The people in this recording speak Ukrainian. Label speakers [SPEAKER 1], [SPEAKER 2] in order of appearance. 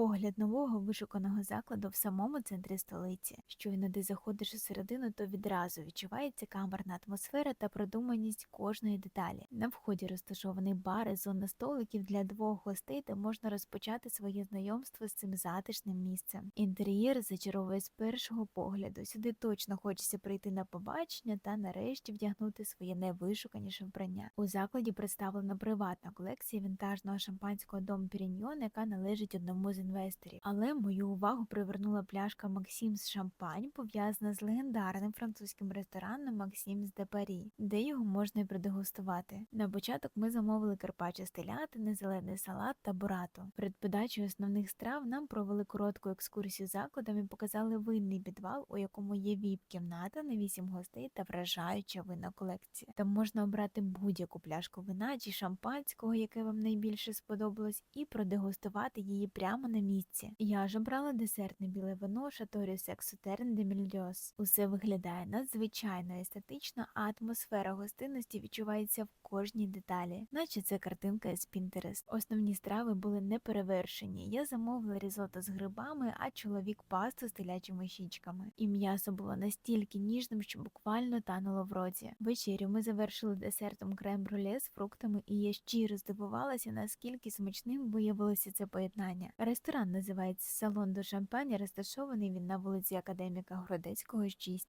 [SPEAKER 1] Огляд нового вишуканого закладу в самому центрі столиці. Щойно ти заходиш у середину, то відразу відчувається камерна атмосфера та продуманість кожної деталі. На вході розташований бар і зона столиків для двох гостей, де можна розпочати своє знайомство з цим затишним місцем. Інтер'єр зачаровує з першого погляду. Сюди точно хочеться прийти на побачення та нарешті вдягнути своє найвишуканіше вбрання. У закладі представлена приватна колекція вінтажного шампанського дому Піріньйон, яка належить одному з інвесторів. Але мою увагу привернула пляшка Максим's Шампань, пов'язана з легендарним французьким рестораном Максим's де Парі, де його можна і продегустувати. На початок ми замовили карпаччо з телятини, зелений салат та бурату. Перед подачею основних страв нам провели коротку екскурсію закладом і показали винний підвал, у якому є віп-кімната на вісім гостей та вражаюча винна колекція. Там можна обрати будь-яку пляшку вина чи шампанського, яке вам найбільше сподобалось, і продегустувати її прямо на місці. Я ж обрала десертне біле вино Шаторі Сексутерн де Мільдьос. Усе виглядає надзвичайно естетично, а атмосфера гостинності відчувається в кожній деталі, наче це картинка з Pinterest. Основні страви були неперевершені. Я замовила різото з грибами, а чоловік пасту з телячими щічками. І м'ясо було настільки ніжним, що буквально тануло в роті. Вечерю ми завершили десертом крем-бруле з фруктами, і я щиро здивувалася, наскільки смачним виявилося це поєднання. Ресторан називається Салон до шампані, розташований він на вулиці Академіка Городецького, 6.